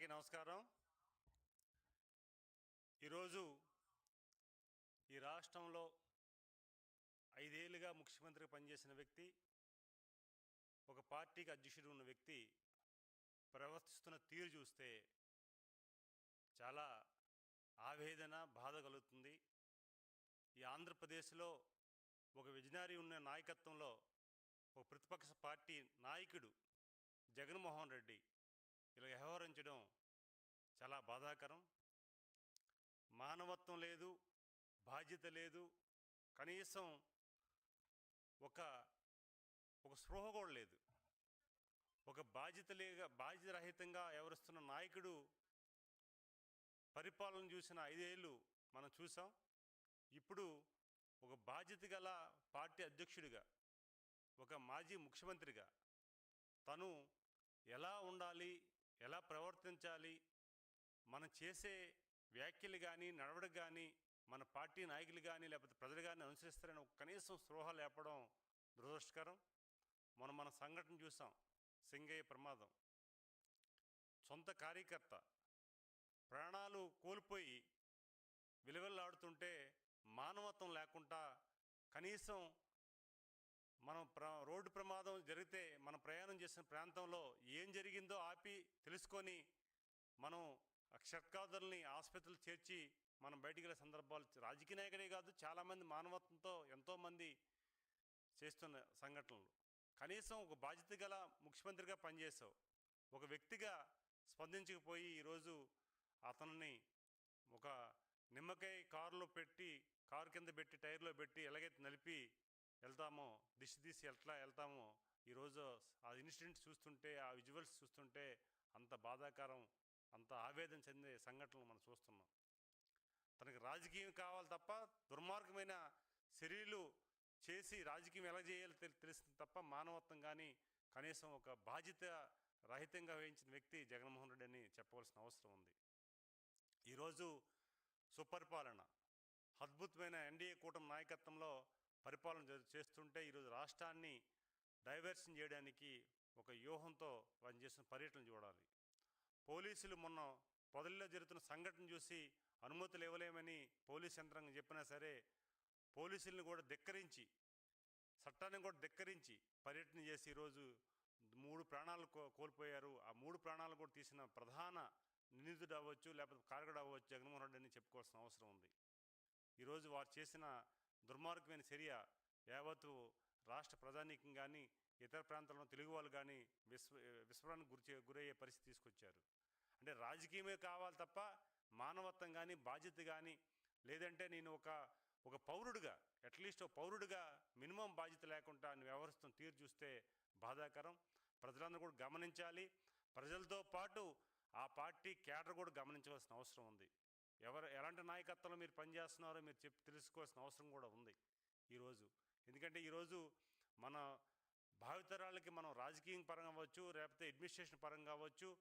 అందరికీ నమస్కారం. ఈరోజు ఈ రాష్ట్రంలో ఐదేళ్ళుగా ముఖ్యమంత్రిగా పనిచేసిన వ్యక్తి ఒక పార్టీకి అధ్యక్షుడు ఉన్న వ్యక్తి ప్రవర్తిస్తున్న తీరు చూస్తే చాలా ఆవేదన బాధ కలుగుతుంది. ఈ ఆంధ్రప్రదేశ్లో ఒక విజనరీ ఉన్న నాయకత్వంలో ఒక ప్రతిపక్ష పార్టీ నాయకుడు జగన్మోహన్ రెడ్డి ఇలా వ్యవహరించడం చాలా బాధాకరం. మానవత్వం లేదు బాధ్యత లేదు కనీసం ఒక ఒక స్పృహ కూడా లేదు. ఒక బాధ్యత లేక బాధ్యత రహితంగా వ్యవహరిస్తున్న నాయకుడు పరిపాలన చూసిన ఐదేళ్ళు మనం చూసాం. ఇప్పుడు ఒక బాధ్యత గల పార్టీ అధ్యక్షుడిగా ఒక మాజీ ముఖ్యమంత్రిగా తను ఎలా ఉండాలి ఎలా ప్రవర్తించాలి? మనం చేసే వ్యాఖ్యలు కానీ నడవడిక కానీ మన పార్టీ నాయకులు కానీ లేకపోతే ప్రజలు కానీ అనుసరిస్తారని ఒక కనీసం స్పృహ లేపడం దురదృష్టకరం. మనం మన సంఘటన చూసాం సింగయ్య ప్రమాదం. సొంత కార్యకర్త ప్రాణాలు కోల్పోయి విలువలాడుతుంటే మానవత్వం లేకుండా కనీసం మనం ప్ర రోడ్డు ప్రమాదం జరిగితే మనం ప్రయాణం చేసిన ప్రాంతంలో ఏం జరిగిందో ఆపి తెలుసుకొని మనం క్షత్కాదుల్ని ఆసుపత్రులు చేర్చి మనం బయటికి వెళ్ళే సందర్భాలు రాజకీయ నాయకుడే కాదు చాలామంది మానవత్వంతో ఎంతోమంది చేస్తున్న సంఘటనలు. కనీసం ఒక బాధ్యత గల ముఖ్యమంత్రిగా పనిచేసావు. ఒక వ్యక్తిగా స్పందించకపోయి ఈరోజు అతనిని ఒక నిమ్మకాయ కారులో పెట్టి కారు కింద పెట్టి టైర్లో పెట్టి ఎలాగైతే నలిపి వెళ్తామో దిశ తీసి ఎట్లా వెళ్తామో ఈరోజు ఆ ఇన్సిడెంట్ చూస్తుంటే ఆ విజువల్స్ చూస్తుంటే అంత బాధాకరం అంత ఆవేదన చెందే సంఘటనలు మనం చూస్తున్నాం. తనకి రాజకీయం కావాలి తప్ప దుర్మార్గమైన చర్యలు చేసి రాజకీయం ఎలా చేయాలో తెలిసింది తప్ప మానవత్వం కానీ కనీసం ఒక బాధ్యత రహితంగా వహించిన వ్యక్తి జగన్మోహన్ రెడ్డి అని చెప్పవలసిన అవసరం ఉంది. ఈరోజు సుపరిపాలన అద్భుతమైన ఎన్డీఏ కూటమి నాయకత్వంలో పరిపాలన చేస్తుంటే ఈరోజు రాష్ట్రాన్ని డైవర్షన్ చేయడానికి ఒక వ్యూహంతో వాళ్ళు చేసిన పర్యటన చూడాలి. పోలీసులు మొన్న పొదల్లో జరుగుతున్న సంఘటన చూసి అనుమతులు ఇవ్వలేమని పోలీస్ యంత్రాంగం చెప్పినా సరే పోలీసుల్ని కూడా ధిక్కరించి చట్టాన్ని కూడా ధిక్కరించి పర్యటన చేసి ఈరోజు మూడు ప్రాణాలు కో కోల్పోయారు. ఆ మూడు ప్రాణాలు కూడా తీసిన ప్రధాన నిందితుడు అవ్వచ్చు లేకపోతే కారకుడు అవ్వచ్చు జగన్మోహన్ రెడ్డి అని చెప్పుకోవాల్సిన అవసరం ఉంది. ఈరోజు వారు చేసిన దుర్మార్గమైన చర్య యావత్తు రాష్ట్ర ప్రజానీకం కానీ ఇతర ప్రాంతాల్లో తెలుగు వాళ్ళు కానీ విశ్వ విస్మరణకు గురిచే గురయ్యే పరిస్థితి తీసుకొచ్చారు. అంటే రాజకీయమే కావాలి తప్ప మానవత్వం కానీ బాధ్యత కానీ లేదంటే నేను ఒక ఒక పౌరుడిగా అట్లీస్ట్ ఒక పౌరుడిగా మినిమం బాధ్యత లేకుండా నువ్వు వ్యవహరిస్తున్న తీరు చూస్తే బాధాకరం. ప్రజలందరూ కూడా గమనించాలి. ప్రజలతో పాటు ఆ పార్టీ కేడర్ కూడా గమనించవలసిన అవసరం ఉంది. ఎవరు ఎలాంటి నాయకత్వంలో మీరు పనిచేస్తున్నారో మీరు చెప్పి తెలుసుకోవాల్సిన అవసరం కూడా ఉంది ఈరోజు. ఎందుకంటే ఈరోజు మన భావితరాలకి మనం రాజకీయం పరంగా అవ్వచ్చు లేకపోతే అడ్మినిస్ట్రేషన్ పరంగా అవ్వచ్చు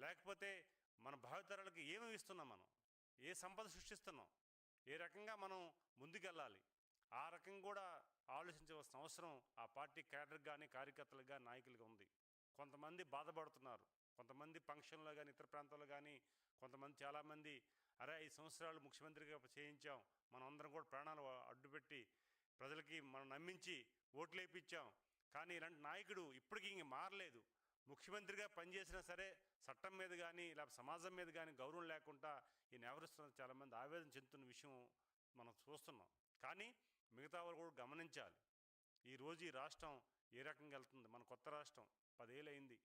లేకపోతే మన భావితరాలకి ఏమేమి ఇస్తున్నాం మనం? ఏ సంపద సృష్టిస్తున్నాం? ఏ రకంగా మనం ముందుకెళ్ళాలి? ఆ రకం కూడా ఆలోచించవలసిన అవసరం ఆ పార్టీ క్యాడర్ కానీ కార్యకర్తలకు కానీ నాయకులుగా ఉంది. కొంతమంది బాధపడుతున్నారు. కొంతమంది ఫంక్షన్లో కానీ ఇతర ప్రాంతాల్లో కానీ కొంతమంది చాలామంది అరే ఐదు సంవత్సరాలు ముఖ్యమంత్రిగా చేయించాం. మనం అందరం కూడా ప్రాణాలు అడ్డుపెట్టి ప్రజలకి మనం నమ్మించి ఓట్లు వేయించాం కానీ ఇలాంటి నాయకుడు ఇప్పటికీ ఇంక మారలేదు. ముఖ్యమంత్రిగా పనిచేసినా సరే చట్టం మీద కానీ లేకపోతే సమాజం మీద కానీ గౌరవం లేకుండా ఈయన ఎవరిస్తున్న చాలామంది ఆవేదన చెందుతున్న విషయం మనం చూస్తున్నాం. కానీ మిగతా వాళ్ళు కూడా గమనించాలి. ఈరోజు ఈ రాష్ట్రం ఏ రకంగా వెళ్తుంది? మన కొత్త రాష్ట్రం పదేళ్ళు అయింది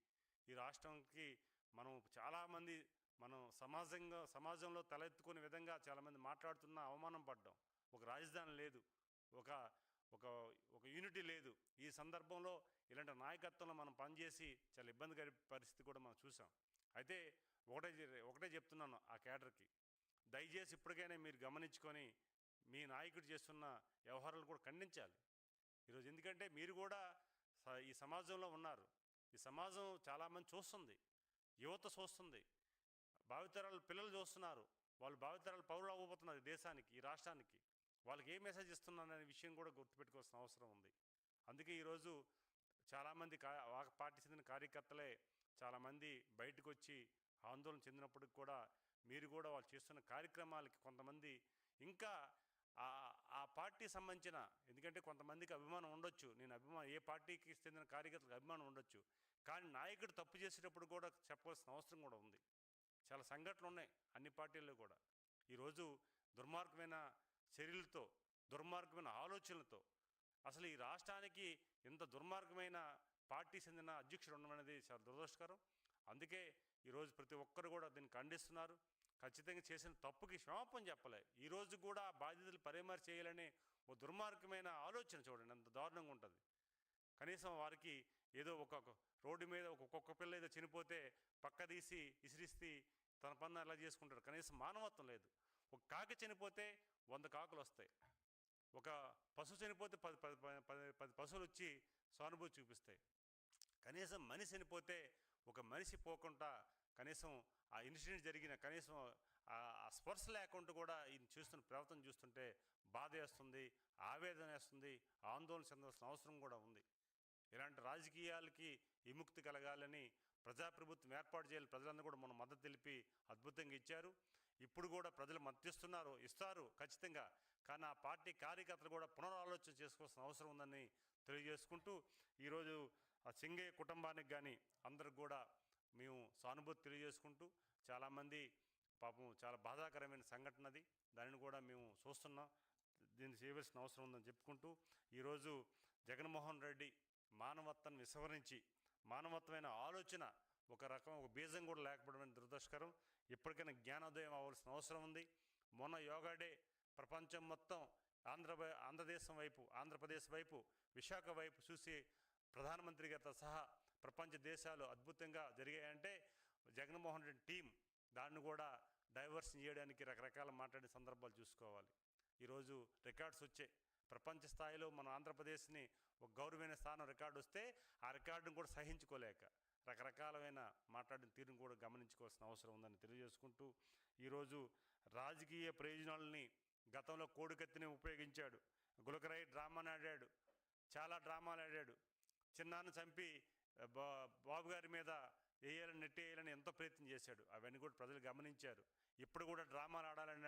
ఈ రాష్ట్రంకి మనం చాలామంది మనం సమాజంగా సమాజంలో తలెత్తుకునే విధంగా చాలామంది మాట్లాడుతున్నా అవమానం పడ్డాం ఒక రాజధాని లేదు ఒక ఒక ఒక యూనిటీ లేదు. ఈ సందర్భంలో ఇలాంటి నాయకత్వంలో మనం పనిచేసి చాలా ఇబ్బందికర పరిస్థితి కూడా మనం చూసాం. అయితే ఒకటే ఒకటే చెప్తున్నాను ఆ కేడర్కి దయచేసి ఇప్పటికైనా మీరు గమనించుకొని మీ నాయకుడు చేస్తున్న వ్యవహారాలు కూడా ఖండించాలి. ఈరోజు ఎందుకంటే మీరు కూడా ఈ సమాజంలో ఉన్నారు. ఈ సమాజం చాలామంది చూస్తుంది. యువత చూస్తుంది. భావితరాలు పిల్లలు చూస్తున్నారు. వాళ్ళు భావితరాలు పౌరులు అవ్వబోతున్నారు దేశానికి ఈ రాష్ట్రానికి. వాళ్ళకి ఏ మెసేజ్ ఇస్తున్నాననే అనే విషయం కూడా గుర్తుపెట్టుకోవాల్సిన అవసరం ఉంది. అందుకే ఈరోజు చాలామంది కా పార్టీ చెందిన కార్యకర్తలే చాలామంది బయటకు వచ్చి ఆందోళన చెందినప్పటికి కూడా మీరు కూడా వాళ్ళు చేస్తున్న కార్యక్రమాలకి కొంతమంది ఇంకా ఆ పార్టీ సంబంధించిన ఎందుకంటే కొంతమందికి అభిమానం ఉండొచ్చు. నేను అభిమానం ఏ పార్టీకి చెందిన కార్యకర్తలకు అభిమానం ఉండొచ్చు. కానీ నాయకుడు తప్పు చేసేటప్పుడు కూడా చెప్పవలసిన అవసరం కూడా ఉంది. చాలా సంఘటనలు ఉన్నాయి అన్ని పార్టీల్లో కూడా. ఈరోజు దుర్మార్గమైన చర్యలతో దుర్మార్గమైన ఆలోచనలతో అసలు ఈ రాష్ట్రానికి ఇంత దుర్మార్గమైన పార్టీ చెందిన అధ్యక్షుడు ఉండమనేది అనేది చాలా దురదృష్టకరం. అందుకే ఈరోజు ప్రతి ఒక్కరు కూడా దీన్ని ఖండిస్తున్నారు. ఖచ్చితంగా చేసిన తప్పుకి క్షమాపణ చెప్పలే. ఈ రోజు కూడా బాధితులు బాధ్యతలు పరిమారి చేయాలనే ఓ దుర్మార్గమైన ఆలోచన చూడండి అంత దారుణంగా ఉంటుంది. కనీసం వారికి ఏదో ఒక రోడ్డు మీద ఒక కుక్క పిల్ల ఏదో చనిపోతే పక్క తీసి ఇసిరిస్తే తన పన్న అలా చేసుకుంటారు కనీసం మానవత్వం లేదు. ఒక కాకి చనిపోతే వంద కాకులు వస్తాయి. ఒక పశువు చనిపోతే పది పది పది పది పశువులు వచ్చి సానుభూతి చూపిస్తాయి. కనీసం మనిషి చనిపోతే ఒక మనిషి పోకుండా కనీసం ఆ ఇన్సిడెంట్ జరిగిన కనీసం ఆ స్పర్శ లేకుండా కూడా ఈయన చూస్తున్న ప్రవర్తన చూస్తుంటే బాధ వేస్తుంది ఆవేదన వేస్తుంది ఆందోళన చెందాల్సిన అవసరం కూడా ఉంది. ఇలాంటి రాజకీయాలకి విముక్తి కలగాలని ప్రజాప్రభుత్వం ఏర్పాటు చేయాలి ప్రజలందరూ కూడా మన మద్దతు తెలిపి అద్భుతంగా ఇచ్చారు. ఇప్పుడు కూడా ప్రజలు మద్దతిస్తున్నారు ఇస్తారు ఖచ్చితంగా. కానీ ఆ పార్టీ కార్యకర్తలు కూడా పునరాలోచన చేసుకోవాల్సిన అవసరం ఉందని తెలియజేసుకుంటూ ఈరోజు ఆ సింగయ్య కుటుంబానికి కానీ అందరికి కూడా మేము సానుభూతి తెలియజేసుకుంటూ చాలామంది పాపం చాలా బాధాకరమైన సంఘటన అది. దానిని కూడా మేము చూస్తున్నాం. దీన్ని చేయవలసిన అవసరం ఉందని చెప్పుకుంటూ ఈరోజు జగన్మోహన్ రెడ్డి మానవత్వాన్ని విస్మరించి మానవత్వమైన ఆలోచన ఒక రకం ఒక బీజం కూడా లేకపోవడం దురదృష్టకరం. ఇప్పటికైనా జ్ఞానోదయం అవ్వాల్సిన అవసరం ఉంది. మొన్న యోగా డే ప్రపంచం మొత్తం ఆంధ్ర ఆంధ్రదేశం వైపు ఆంధ్రప్రదేశ్ వైపు విశాఖ వైపు చూసి ప్రధానమంత్రి గారితో సహా ప్రపంచ దేశాలు అద్భుతంగా జరిగాయంటే జగన్మోహన్ రెడ్డి టీం దాన్ని కూడా డైవర్షన్ చేయడానికి రకరకాల మాట్లాడే సందర్భాలు చూసుకోవాలి. ఈరోజు రికార్డ్స్ వచ్చాయి. ప్రపంచ స్థాయిలో మన ఆంధ్రప్రదేశ్ని ఒక గౌరవమైన స్థానం రికార్డు వస్తే ఆ రికార్డును కూడా సహించుకోలేక రకరకాలమైన మాట్లాడిన తీరును కూడా గమనించుకోవాల్సిన అవసరం ఉందని తెలియజేసుకుంటూ ఈరోజు రాజకీయ ప్రయోజనాలని గతంలో కోడికత్తిని ఉపయోగించాడు. గులకరాయి డ్రామాని ఆడాడు. చాలా డ్రామాలు ఆడాడు. చిన్నాను చంపి బా- బాబు గారి మీద వేయాలని నెట్టేయాలని ఎంతో ప్రయత్నం చేశాడు. అవన్నీ కూడా ప్రజలు గమనించారు. ఇప్పుడు కూడా డ్రామాలు ఆడాలని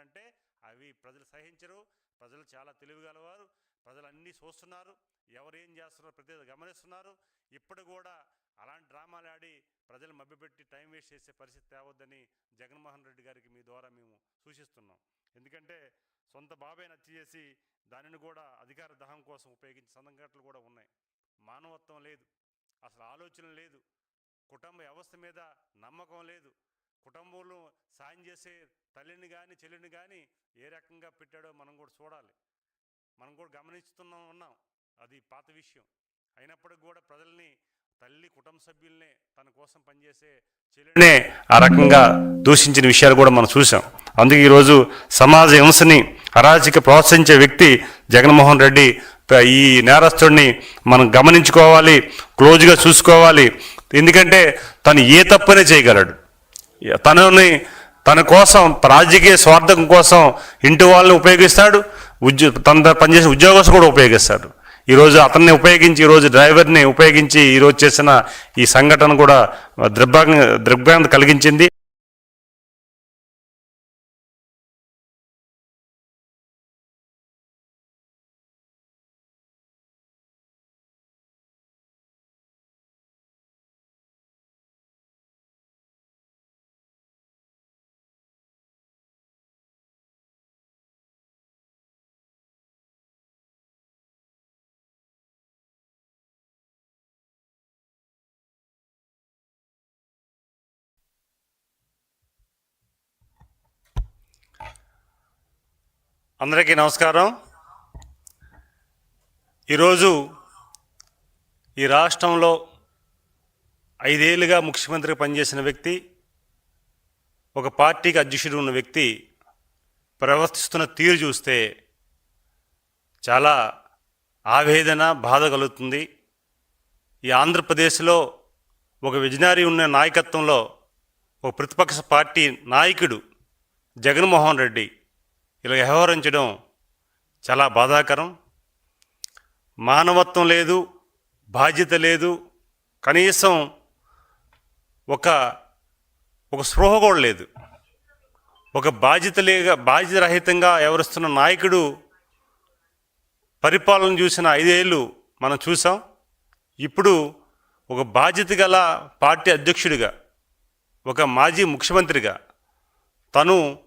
ప్రజలు సహించరు. ప్రజలు చాలా తెలివిగలవారు ప్రజలు అన్నీ చూస్తున్నారు. ఎవరు ఏం చేస్తున్నారో ప్రతిదీ గమనిస్తున్నారు. ఇప్పుడు కూడా అలాంటి డ్రామాలు ఆడి ప్రజలు మభ్యపెట్టి టైం వేస్ట్ చేసే పరిస్థితి తేవద్దని జగన్మోహన్ రెడ్డి గారికి మీ ద్వారా మేము సూచిస్తున్నాం. ఎందుకంటే సొంత బాబాయ్ నచ్చి చేసి దానిని కూడా అధికార దహం కోసం ఉపయోగించే సంఘటనలు కూడా ఉన్నాయి. మానవత్వం లేదు. అసలు ఆలోచన లేదు. కుటుంబ వ్యవస్థ మీద నమ్మకం లేదు. కుటుంబంలో సాయం చేసే తల్లిని కానీ చెల్లిని కానీ ఏ రకంగా పెట్టాడో మనం కూడా చూడాలి. మనం కూడా గమనిస్తున్నాం ఉన్నాం. అది పాత విషయం. అయినప్పటికి కూడా ప్రజల్ని తల్లి కుటుంబ సభ్యుల్నే తన కోసం పనిచేసే చెల్లినే ఆ రకంగా దూషించిన విషయాలు కూడా మనం చూసాం అందుకే ఈరోజు సమాజ హింసని అరాచక ప్రోత్సహించే వ్యక్తి జగన్మోహన్ రెడ్డి ఈ నేరస్తుడిని మనం గమనించుకోవాలి క్లోజ్గా చూసుకోవాలి. ఎందుకంటే తను ఏ తప్పనే చేయగలడు. తనని తన కోసం రాజకీయ స్వార్థం కోసం ఇంటి వాళ్ళని ఉపయోగిస్తాడు ఉద్యో తన పనిచేసే ఉద్యోగస్తులు కూడా ఉపయోగిస్తాడు ఈరోజు అతన్ని ఉపయోగించి ఈరోజు డ్రైవర్ని ఉపయోగించి ఈరోజు చేసిన ఈ సంఘటన కూడా దిగ్భ్రాంతి దిగ్భ్రాంతి కలిగించింది. అందరికీ నమస్కారం. ఈరోజు ఈ రాష్ట్రంలో ఐదేళ్ళుగా ముఖ్యమంత్రి పనిచేసిన వ్యక్తి ఒక పార్టీకి అధ్యక్షుడు ఉన్న వ్యక్తి ప్రవర్తిస్తున్న తీరు చూస్తే చాలా ఆవేదన బాధ కలుగుతుంది. ఈ ఆంధ్రప్రదేశ్లో ఒక విజనరీ ఉన్న నాయకత్వంలో ఒక ప్రతిపక్ష పార్టీ నాయకుడు జగన్మోహన్ రెడ్డి ఇలా వ్యవహరించడం చాలా బాధాకరం. మానవత్వం లేదు బాధ్యత లేదు కనీసం ఒక ఒక స్పృహ కూడా లేదు. ఒక బాధ్యత బాధ్యతలేగా బాధ్యరహితంగా ఎవరిస్తున్న నాయకుడు పరిపాలన చూసిన ఐదేళ్ళు మనం చూసాం. ఇప్పుడు ఒక బాధ్యత గల పార్టీ అధ్యక్షుడిగా ఒక మాజీ ముఖ్యమంత్రిగా తను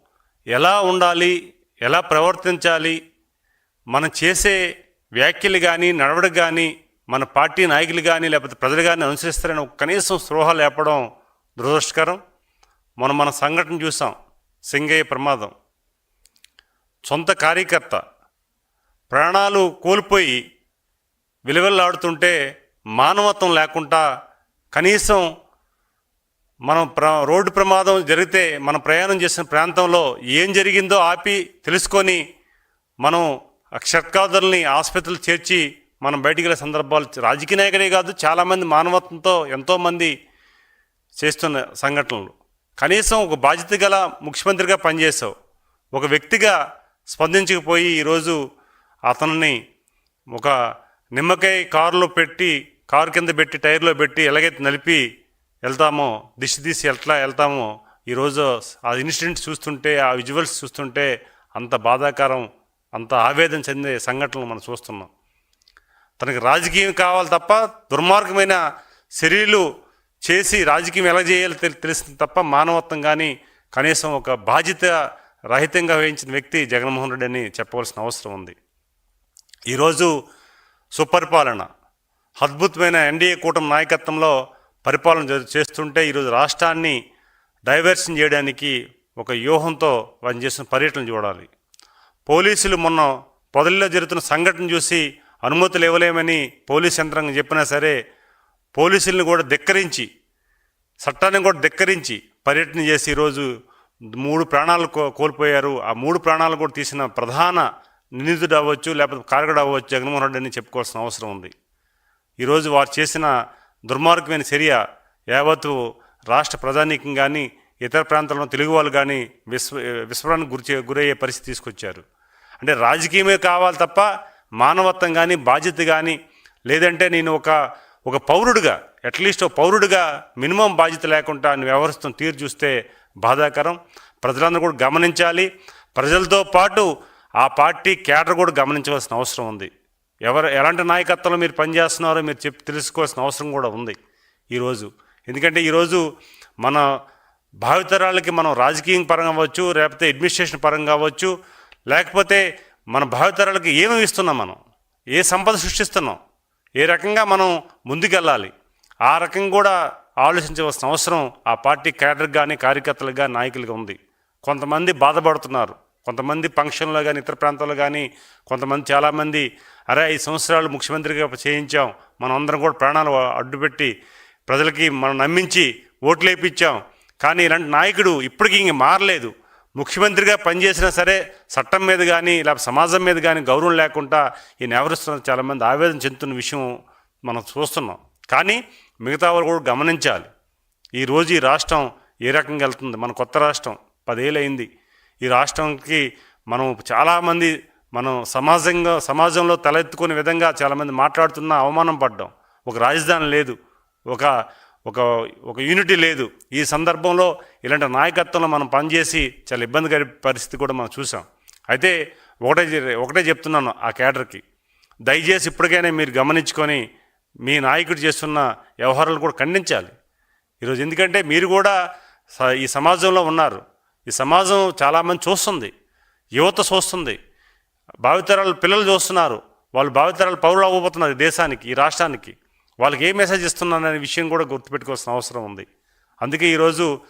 ఎలా ఉండాలి ఎలా ప్రవర్తించాలి? మనం చేసే వ్యాఖ్యలు కానీ నడవడి కానీ మన పార్టీ నాయకులు కానీ లేకపోతే ప్రజలు కానీ అనుసరిస్తారని కనీసం స్పృహ లేపడం దురదృష్టకరం. మనం మన సంఘటన చూసాం. సింగయ్య ప్రమాదం. సొంత కార్యకర్త. ప్రాణాలు కోల్పోయి విలువలాడుతుంటే మానవత్వం లేకుండా కనీసం మనం ప్ర రోడ్డు ప్రమాదం జరిగితే మనం ప్రయాణం చేసిన ప్రాంతంలో ఏం జరిగిందో ఆపి తెలుసుకొని మనం షట్కాదుల్ని ఆసుపత్రులు చేర్చి మనం బయటికి వెళ్ళే సందర్భాలు రాజకీయ నాయకుడే కాదు చాలామంది మానవత్వంతో ఎంతోమంది చేస్తున్న సంఘటనలు. కనీసం ఒక బాధ్యత గల ముఖ్యమంత్రిగా పనిచేసావు ఒక వ్యక్తిగా స్పందించకపోయి ఈరోజు అతనిని ఒక నిమ్మకాయ కారులో పెట్టి కారు కింద పెట్టి టైర్లో పెట్టి ఎలాగైతే నలిపి వెళ్తామో దిశ తీసి ఎట్లా వెళ్తామో ఈరోజు ఆ ఇన్సిడెంట్ చూస్తుంటే ఆ విజువల్స్ చూస్తుంటే అంత బాధాకరం అంత ఆవేదన చెందే సంఘటనలు మనం చూస్తున్నాం. తనకి రాజకీయం కావాలి తప్ప దుర్మార్గమైన చర్యలు చేసి రాజకీయం ఎలా చేయాలో తెలిసింది తప్ప మానవత్వం కానీ కనీసం ఒక బాధ్యత రహితంగా వహించిన వ్యక్తి జగన్మోహన్ రెడ్డి అని చెప్పవలసిన అవసరం ఉంది. ఈరోజు సుపరిపాలన అద్భుతమైన ఎన్డీఏ కూటమి నాయకత్వంలో పరిపాలన చేస్తుంటే ఈరోజు రాష్ట్రాన్ని డైవర్షన్ చేయడానికి ఒక వ్యూహంతో వారిని చేసిన పర్యటన చూడాలి. పోలీసులు మొన్న పొదల్లో జరుగుతున్న సంఘటన చూసి అనుమతులు ఇవ్వలేమని పోలీస్ యంత్రాంగం చెప్పినా సరే పోలీసుల్ని కూడా ధిక్కరించి చట్టాన్ని కూడా ధిక్కరించి పర్యటన చేసి ఈరోజు మూడు ప్రాణాలు కో కోల్పోయారు. ఆ మూడు ప్రాణాలు కూడా తీసిన ప్రధాన నిందితుడు అవ్వచ్చు లేకపోతే కారకుడు అవ్వచ్చు జగన్మోహన్ రెడ్డి అని చెప్పుకోవాల్సిన అవసరం ఉంది. ఈరోజు వారు చేసిన దుర్మార్గమైన చర్య యావత్తు రాష్ట్ర ప్రజానీకం కానీ ఇతర ప్రాంతాల్లో తెలుగు వాళ్ళు కానీ విశ్వ విస్మరణకు గురిచే గురయ్యే పరిస్థితి తీసుకొచ్చారు. అంటే రాజకీయమే కావాలి తప్ప మానవత్వం కానీ బాధ్యత కానీ లేదంటే నేను ఒక ఒక పౌరుడిగా అట్లీస్ట్ ఒక పౌరుడిగా మినిమం బాధ్యత లేకుండా వ్యవహరిస్తున్న తీరు చూస్తే బాధాకరం. ప్రజలందరూ కూడా గమనించాలి. ప్రజలతో పాటు ఆ పార్టీ కేడర్ కూడా గమనించవలసిన అవసరం ఉంది. ఎవరు ఎలాంటి నాయకత్వంలో మీరు పనిచేస్తున్నారో మీరు చెప్పి తెలుసుకోవాల్సిన అవసరం కూడా ఉంది ఈరోజు. ఎందుకంటే ఈరోజు మన భావితరాలకి మనం రాజకీయం పరంగా అవ్వచ్చు లేకపోతే అడ్మినిస్ట్రేషన్ పరంగా అవ్వచ్చు లేకపోతే మన భావితరాలకి ఏమి ఇస్తున్నాం మనం? ఏ సంపద సృష్టిస్తున్నాం? ఏ రకంగా మనం ముందుకెళ్ళాలి? ఆ రకంగా కూడా ఆలోచించవలసిన అవసరం ఆ పార్టీ క్యాడర్కి కానీ కార్యకర్తలకు కానీ నాయకులుగా ఉంది. కొంతమంది బాధపడుతున్నారు. కొంతమంది ఫంక్షన్లో కానీ ఇతర ప్రాంతాల్లో కానీ కొంతమంది చాలామంది అరే ఐదు సంవత్సరాలు ముఖ్యమంత్రిగా చేయించాం. మనం అందరం కూడా ప్రాణాలు అడ్డుపెట్టి ప్రజలకి మనం నమ్మించి ఓట్లు వేయించాం కానీ ఇలాంటి నాయకుడు ఇప్పటికీ ఇంక మారలేదు. ముఖ్యమంత్రిగా పనిచేసినా సరే చట్టం మీద కానీ లేకపోతే సమాజం మీద కానీ గౌరవం లేకుండా ఈయన ఎవరిస్తున్న చాలామంది ఆవేదన చెందుతున్న విషయం మనం చూస్తున్నాం. కానీ మిగతా వాళ్ళు కూడా గమనించాలి. ఈరోజు ఈ రాష్ట్రం ఏ రకంగా వెళ్తుంది? మన కొత్త రాష్ట్రం పదేళ్ళు అయింది ఈ రాష్ట్రంకి మనం చాలామంది మనం సమాజంగా సమాజంలో తలెత్తుకునే విధంగా చాలామంది మాట్లాడుతున్నా అవమానం పడ్డాం ఒక రాజధాని లేదు ఒక ఒక ఒక యూనిటీ లేదు. ఈ సందర్భంలో ఇలాంటి నాయకత్వంలో మనం పనిచేసి చాలా ఇబ్బందికర పరిస్థితి కూడా మనం చూసాం. అయితే ఒకటే ఒకటే చెప్తున్నాను ఆ కేడర్కి దయచేసి ఇప్పటికైనా మీరు గమనించుకొని మీ నాయకుడు చేస్తున్న వ్యవహారాలు కూడా ఖండించాలి. ఈరోజు ఎందుకంటే మీరు కూడా స- ఈ సమాజంలో ఉన్నారు. ఈ సమాజం చాలామంది చూస్తుంది. యువత చూస్తుంది. భావితరాలు పిల్లలు చూస్తున్నారు. వాళ్ళు భావితరాలు పౌరులు అవ్వబోతున్నారు దేశానికి ఈ రాష్ట్రానికి. వాళ్ళకి ఏ మెసేజ్ ఇస్తున్నాననే విషయం కూడా గుర్తుపెట్టుకోవాల్సిన అవసరం ఉంది. అందుకే ఈరోజు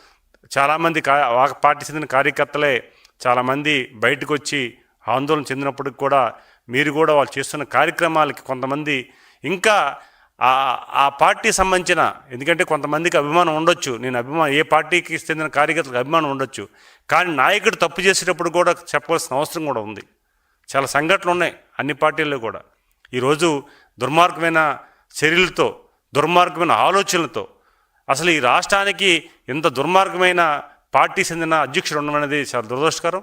చాలామంది కా పార్టీ చెందిన కార్యకర్తలే చాలామంది బయటకు వచ్చి ఆందోళన చెందినప్పటికి కూడా మీరు కూడా వాళ్ళు చేస్తున్న కార్యక్రమాలకి కొంతమంది ఇంకా ఆ ఆ పార్టీ సంబంధించిన ఎందుకంటే కొంతమందికి అభిమానం ఉండొచ్చు. నేను అభిమానం ఏ పార్టీకి చెందిన కార్యకర్తలకు అభిమానం ఉండొచ్చు. కానీ నాయకుడు తప్పు చేసేటప్పుడు కూడా చెప్పవలసిన అవసరం కూడా ఉంది. చాలా సంఘటనలు ఉన్నాయి అన్ని పార్టీల్లో కూడా. ఈరోజు దుర్మార్గమైన చర్యలతో దుర్మార్గమైన ఆలోచనలతో అసలు ఈ రాష్ట్రానికి ఇంత దుర్మార్గమైన పార్టీ చెందిన అధ్యక్షుడు ఉండడం అనేది చాలా దురదృష్టకరం.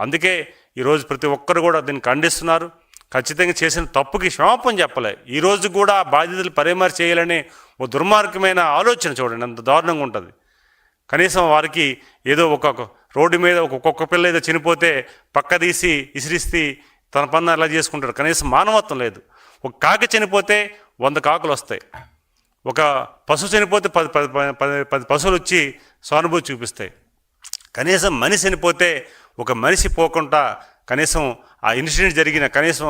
అందుకే ఈరోజు ప్రతి ఒక్కరు కూడా దీన్ని ఖండిస్తున్నారు. ఖచ్చితంగా చేసిన తప్పుకి క్షమాపణ చెప్పలే. ఈరోజు కూడా ఆ బాధ్యతలు పరిమారి చేయాలనే ఓ దుర్మార్గమైన ఆలోచన చూడండి అంత దారుణంగా ఉంటుంది. కనీసం వారికి ఏదో ఒక రోడ్డు మీద ఒక కుక్క పిల్ల ఏదో చనిపోతే పక్క తీసి ఇసిరిస్తే తన పనులు ఎలా చేసుకుంటాడు. కనీసం మానవత్వం లేదు. ఒక కాకి చనిపోతే వంద కాకులు వస్తాయి. ఒక పశువు చనిపోతే పది పది పది- పది పది పశువులు వచ్చి సానుభూతి చూపిస్తాయి. కనీసం మనిషి చనిపోతే ఒక మనిషి పోకుండా కనీసం ఆ ఇన్సిడెంట్ జరిగిన కనీసం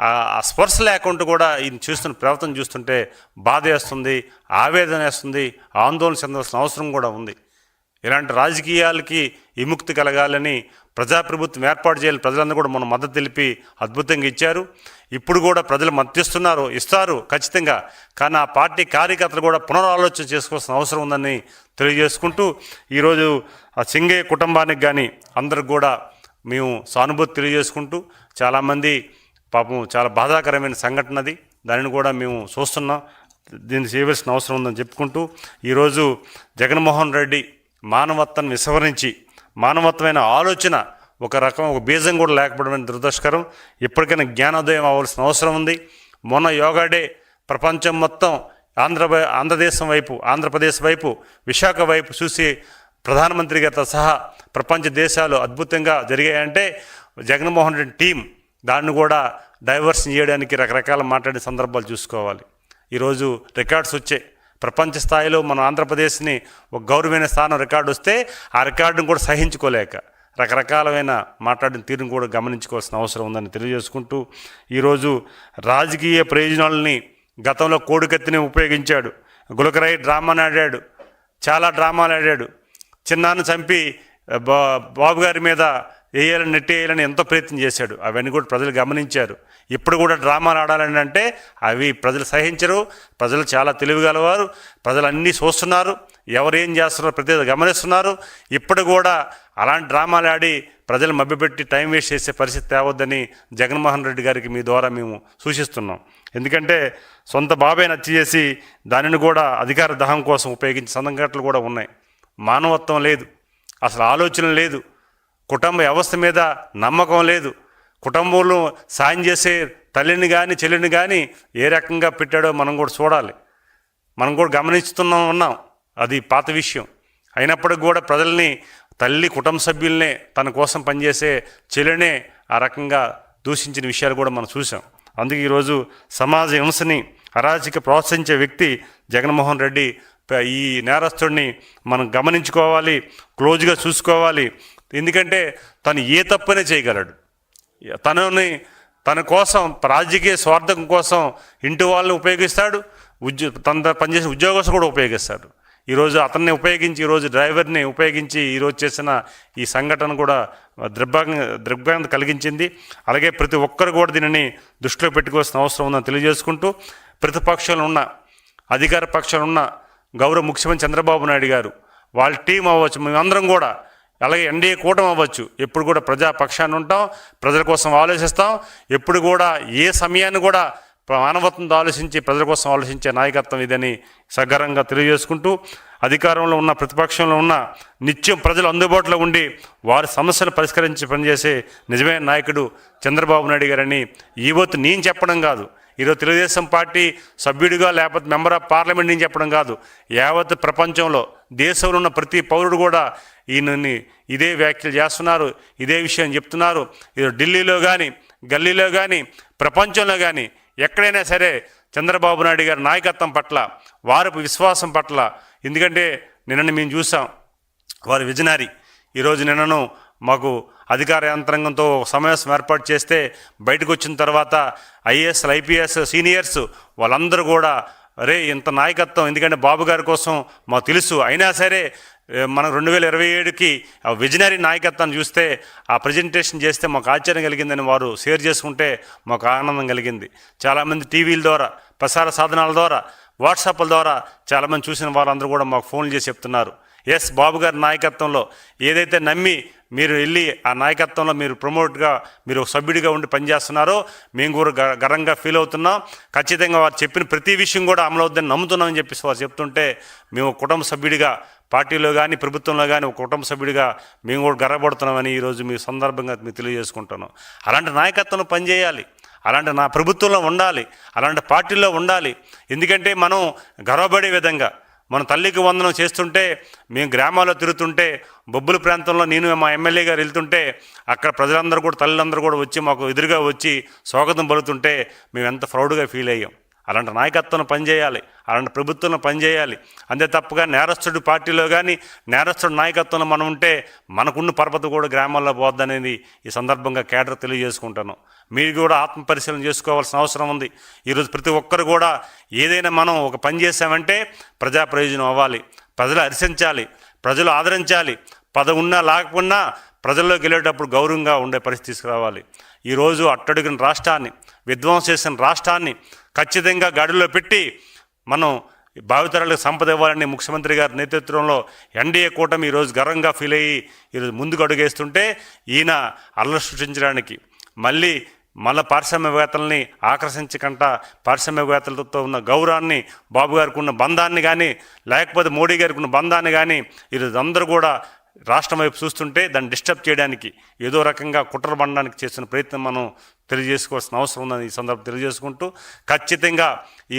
ఆ- స్పర్శ లేకుండా కూడా ఈయన చూస్తున్న ప్రవర్తన చూస్తుంటే బాధ వేస్తుంది ఆవేదన వేస్తుంది ఆందోళన చెందాల్సిన అవసరం కూడా ఉంది. ఇలాంటి రాజకీయాలకి విముక్తి కలగాలని ప్రజాప్రభుత్వం ఏర్పాటు చేయాలి ప్రజలందరూ కూడా మనం మద్దతు తెలిపి అద్భుతంగా ఇచ్చారు. ఇప్పుడు కూడా ప్రజలు మద్దతిస్తున్నారు ఇస్తారు ఖచ్చితంగా. కానీ ఆ పార్టీ కార్యకర్తలు కూడా పునరాలోచన చేసుకోవాల్సిన అవసరం ఉందని తెలియజేసుకుంటూ ఈరోజు ఆ సింగయ్య కుటుంబానికి కానీ అందరికి కూడా మేము సానుభూతి తెలియజేసుకుంటూ చాలామంది పాపం చాలా బాధాకరమైన సంఘటన అది. దానిని కూడా మేము చూస్తున్నాం. దీన్ని చేయవలసిన అవసరం ఉందని చెప్పుకుంటూ ఈరోజు జగన్మోహన్ రెడ్డి మానవత్వాన్ని విస్మరించి మానవత్వమైన ఆలోచన ఒక రకం ఒక బీజం కూడా లేకపోవడం దురదృష్టకరం. ఇప్పటికైనా జ్ఞానోదయం అవ్వాల్సిన అవసరం ఉంది. మొన్న యోగా డే ప్రపంచం మొత్తం ఆంధ్ర ఆంధ్రదేశం వైపు ఆంధ్రప్రదేశ్ వైపు విశాఖ వైపు చూసి ప్రధానమంత్రి గారితో సహా ప్రపంచ దేశాలు అద్భుతంగా జరిగాయంటే జగన్మోహన్ రెడ్డి టీం దాన్ని కూడా డైవర్షన్ చేయడానికి రకరకాల మాట్లాడే సందర్భాలు చూసుకోవాలి. ఈరోజు రికార్డ్స్ వచ్చాయి. ప్రపంచ స్థాయిలో మన ఆంధ్రప్రదేశ్ని ఒక గౌరవమైన స్థానం రికార్డు వస్తే ఆ రికార్డును కూడా సహించుకోలేక రకరకాలమైన మాట్లాడిన తీరును కూడా గమనించుకోవాల్సిన అవసరం ఉందని తెలియజేసుకుంటూ ఈరోజు రాజకీయ ప్రయోజనాలని గతంలో కోడికత్తిని ఉపయోగించాడు. గులకరాయి డ్రామాని ఆడాడు. చాలా డ్రామాలు ఆడాడు. చిన్నాన్ని చంపి బా బాబు గారి మీద వేయాలని నెట్టేయాలని ఎంతో ప్రయత్నం చేశాడు. అవన్నీ కూడా ప్రజలు గమనించారు. ఇప్పుడు కూడా డ్రామాలు ఆడాలని అంటే అవి ప్రజలు సహించరు. ప్రజలు చాలా తెలివిగలవారు. ప్రజలు అన్నీ చూస్తున్నారు. ఎవరు ఏం చేస్తున్నారో ప్రతి గమనిస్తున్నారు. ఇప్పుడు కూడా అలాంటి డ్రామాలు ఆడి ప్రజలు మభ్యపెట్టి టైం వేస్ట్ చేసే పరిస్థితి తేవద్దని జగన్మోహన్ రెడ్డి గారికి మీ ద్వారా మేము సూచిస్తున్నాం. ఎందుకంటే సొంత బాబాయ్ నచ్చి చేసి దానిని కూడా అధికార దహం కోసం ఉపయోగించే సంఘటనలు కూడా ఉన్నాయి. మానవత్వం లేదు. అసలు ఆలోచన లేదు. కుటుంబ వ్యవస్థ మీద నమ్మకం లేదు. కుటుంబంలో సాయం చేసే తల్లిని కానీ చెల్లిని కానీ ఏ రకంగా పెట్టాడో మనం కూడా చూడాలి. మనం కూడా గమనిస్తున్నాం ఉన్నాం. అది పాత విషయం. అయినప్పటికి కూడా ప్రజల్ని తల్లి కుటుంబ సభ్యుల్నే తన కోసం పనిచేసే చెల్లినే ఆ రకంగా దూషించిన విషయాలు కూడా మనం చూసాం అందుకే ఈరోజు సమాజ హింసని అరాచక ప్రోత్సహించే వ్యక్తి జగన్మోహన్ రెడ్డి ఈ నేరస్తుడిని మనం గమనించుకోవాలి క్లోజ్గా చూసుకోవాలి. ఎందుకంటే తను ఏ తప్పనే చేయగలడు. తనని తన కోసం రాజకీయ స్వార్థం కోసం ఇంటి వాళ్ళని ఉపయోగిస్తాడు ఉద్యో తన పనిచేసే ఉద్యోగస్తులు కూడా ఉపయోగిస్తాడు ఈరోజు అతన్ని ఉపయోగించి ఈరోజు డ్రైవర్ని ఉపయోగించి ఈరోజు చేసిన ఈ సంఘటన కూడా దృగ్భాగం దృగ్భాగం కలిగించింది. అలాగే ప్రతి ఒక్కరు కూడా దీనిని దృష్టిలో పెట్టుకోవాల్సిన అవసరం ఉందని తెలియజేసుకుంటూ ప్రతిపక్షంలో ఉన్న అధికార పక్షంలో ఉన్న గౌరవ ముఖ్యమంత్రి చంద్రబాబు నాయుడు గారు. వాళ్ళ టీం అవ్వచ్చు మేమందరం కూడా. అలాగే ఎన్డీఏ కూటమి అవ్వచ్చు. ఎప్పుడు కూడా ప్రజా పక్షాన్ని ఉంటాం ప్రజల కోసం ఆలోచిస్తాం. ఎప్పుడు కూడా ఏ సమయాన్ని కూడా మానవత్వంతో ఆలోచించి ప్రజల కోసం ఆలోచించే నాయకత్వం ఇదని సగర్వంగా తెలియజేసుకుంటూ అధికారంలో ఉన్న ప్రతిపక్షంలో ఉన్న నిత్యం ప్రజలు అందుబాటులో ఉండి వారి సమస్యలు పరిష్కరించి పనిచేసే నిజమైన నాయకుడు చంద్రబాబు నాయుడు గారని ఈవత్తు నేను చెప్పడం కాదు. ఈరోజు తెలుగుదేశం పార్టీ సభ్యుడిగా లేకపోతే మెంబర్ ఆఫ్ పార్లమెంట్ నేను చెప్పడం కాదు. యావత్ ప్రపంచంలో దేశంలో ఉన్న ప్రతి పౌరుడు కూడా ఈయనని ఇదే వ్యాఖ్యలు చేస్తున్నారు ఇదే విషయం చెప్తున్నారు. ఇది ఢిల్లీలో కానీ గల్లీలో కానీ ప్రపంచంలో కానీ ఎక్కడైనా సరే చంద్రబాబు నాయుడు గారి నాయకత్వం పట్ల వారి విశ్వాసం పట్ల ఎందుకంటే నిన్నని మేము చూసాం వారి విజనరీ. ఈరోజు నిన్నను మాకు అధికార యంత్రాంగంతో సమావేశం ఏర్పాటు చేస్తే బయటకు వచ్చిన తర్వాత ఐఏఎస్ ఐపీఎస్ సీనియర్స్ వాళ్ళందరూ కూడా అరే ఇంత నాయకత్వం ఎందుకంటే బాబు గారి కోసం మాకు తెలుసు. అయినా సరే మనం రెండు వేల ఇరవై ఏడుకి ఆ విజనరీ నాయకత్వాన్ని చూస్తే ఆ ప్రజెంటేషన్ చేస్తే మాకు ఆశ్చర్యం కలిగిందని వారు షేర్ చేసుకుంటే మాకు ఆనందం కలిగింది. చాలామంది టీవీల ద్వారా ప్రసార సాధనాల ద్వారా వాట్సాప్ల ద్వారా చాలామంది చూసిన వారందరూ కూడా మాకు ఫోన్లు చేసి చెప్తున్నారు. ఎస్ బాబు గారి నాయకత్వంలో ఏదైతే నమ్మి మీరు వెళ్ళి ఆ నాయకత్వంలో మీరు ప్రమోట్గా మీరు సభ్యుడిగా ఉండి పనిచేస్తున్నారో మేము కూడా గ- గర్వంగా ఫీల్ అవుతున్నాం. ఖచ్చితంగా వారు చెప్పిన ప్రతి విషయం కూడా అమలు నమ్ముతున్నామని చెప్పేసి వారు చెప్తుంటే మేము కుటుంబ సభ్యుడిగా పార్టీలో కానీ ప్రభుత్వంలో కానీ ఒక కుటుంబ సభ్యుడిగా మేము కూడా గర్వపడుతున్నామని ఈరోజు మీ సందర్భంగా మీకు తెలియజేసుకుంటున్నాం అలాంటి నాయకత్వం పనిచేయాలి. అలాంటి నా ప్రభుత్వంలో ఉండాలి. అలాంటి పార్టీల్లో ఉండాలి. ఎందుకంటే మనం గర్వపడే విధంగా మన తల్లికి వందనం చేస్తుంటే మేము గ్రామాల్లో తిరుగుతుంటే బొబ్బుల ప్రాంతంలో నేను మా ఎమ్మెల్యే గారు వెళ్తుంటే అక్కడ ప్రజలందరూ కూడా తల్లిదండ్రులు కూడా వచ్చి మాకు ఎదురుగా వచ్చి స్వాగతం పలుకుతుంటే మేము ఎంత ప్రౌడ్గా ఫీల్ అయ్యాం. అలాంటి నాయకత్వం పనిచేయాలి అలాంటి ప్రభుత్వంలో పనిచేయాలి. అంతే తప్పగా నేరస్తుడు పార్టీలో కానీ నేరస్తుడు నాయకత్వంలో మనం ఉంటే మనకున్న పరపతి కూడా గ్రామాల్లో పోద్దనేది ఈ సందర్భంగా కేడర్ తెలియజేసుకుంటాను. మీరు కూడా ఆత్మ పరిశీలన చేసుకోవాల్సిన అవసరం ఉంది. ఈరోజు ప్రతి ఒక్కరు కూడా ఏదైనా మనం ఒక పని చేసామంటే ప్రజా ప్రయోజనం అవ్వాలి ప్రజలు హర్షించాలి ప్రజలు ఆదరించాలి. పద ఉన్నా లేకపోయినా ప్రజల్లోకి వెళ్ళేటప్పుడు గౌరవంగా ఉండే పరిస్థితి తీసుకురావాలి ఈరోజు అట్టడుగిన రాష్ట్రాన్ని విధ్వంసం చేసిన రాష్ట్రాన్ని ఖచ్చితంగా గాడిలో పెట్టి మనం భావితరాలకు సంపద ఇవ్వాలని ముఖ్యమంత్రి గారి నేతృత్వంలో ఎన్డీఏ కూటమి ఈరోజు గర్వంగా ఫీల్ అయ్యి ఈరోజు ముందుకు అడుగేస్తుంటే ఈయన అల్లరి సృష్టించడానికి మళ్ళీ మన పారిశ్రామికవేత్తల్ని ఆకర్షించకుండా పారిశ్రామికవేత్తలతో ఉన్న గౌరవాన్ని బాబు గారికి ఉన్న బంధాన్ని కానీ లేకపోతే మోడీ గారికి ఉన్న బంధాన్ని కానీ ఈరోజు అందరూ కూడా రాష్ట్రం వైపు చూస్తుంటే దాన్ని డిస్టర్బ్ చేయడానికి ఏదో రకంగా కుట్ర బండడానికి చేసిన ప్రయత్నం మనం తెలియజేసుకోవాల్సిన అవసరం ఉందని ఈ సందర్భం తెలియజేసుకుంటూ ఖచ్చితంగా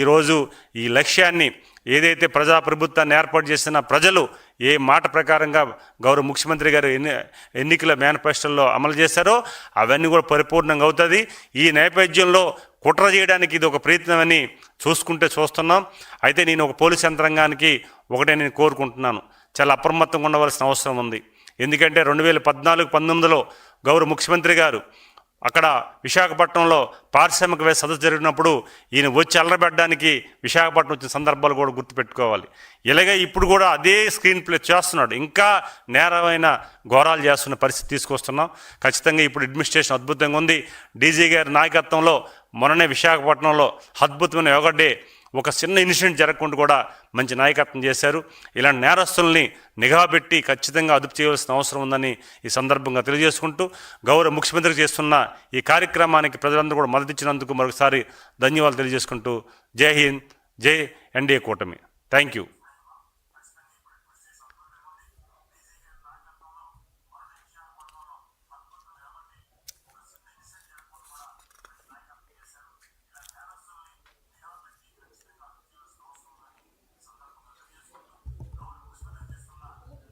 ఈరోజు ఈ లక్ష్యాన్ని ఏదైతే ప్రజాప్రభుత్వాన్ని ఏర్పాటు చేసిన ప్రజలు ఏ మాట ప్రకారంగా గౌరవ ముఖ్యమంత్రి గారు ఎన్ని ఎన్నికల మేనిఫెస్టోలో అమలు చేశారో అవన్నీ కూడా పరిపూర్ణంగా అవుతుంది. ఈ నేపథ్యంలో కుట్ర చేయడానికి ఇది ఒక ప్రయత్నమని చూసుకుంటే చూస్తున్నాం. అయితే నేను ఒక పోలీస్ యంత్రాంగానికి ఒకటే నేను కోరుకుంటున్నాను. చాలా అప్రమత్తంగా ఉండవలసిన అవసరం ఉంది. ఎందుకంటే రెండు వేల పద్నాలుగు పంతొమ్మిదిలో గౌరవ ముఖ్యమంత్రి గారు అక్కడ విశాఖపట్నంలో పారిశ్రామికవేత్త సదస్సు జరిగినప్పుడు ఈయన వచ్చి అల్లరబెట్టడానికి విశాఖపట్నం వచ్చిన సందర్భాలు కూడా గుర్తుపెట్టుకోవాలి. ఇలాగే ఇప్పుడు కూడా అదే స్క్రీన్ ప్లే చేస్తున్నాడు. ఇంకా నేరమైన ఘోరాలు చేస్తున్న పరిస్థితి తీసుకొస్తున్నాం. ఖచ్చితంగా ఇప్పుడు అడ్మినిస్ట్రేషన్ అద్భుతంగా ఉంది. డీజీ గారి నాయకత్వంలో మొన్ననే విశాఖపట్నంలో అద్భుతమైన యోగా డే ఒక చిన్న ఇన్సిడెంట్ జరగకుండా కూడా మంచి నాయకత్వం చేశారు. ఇలాంటి నేరస్తుల్ని నిఘా పెట్టి ఖచ్చితంగా అదుపు చేయవలసిన అవసరం ఉందని ఈ సందర్భంగా తెలియజేసుకుంటూ గౌరవ ముఖ్యమంత్రి చేస్తున్న ఈ కార్యక్రమానికి ప్రజలందరూ కూడా మద్దతిచ్చినందుకు మరొకసారి ధన్యవాదాలు తెలియజేసుకుంటూ జై హింద్ జై ఎన్డీఏ కూటమి. Thank you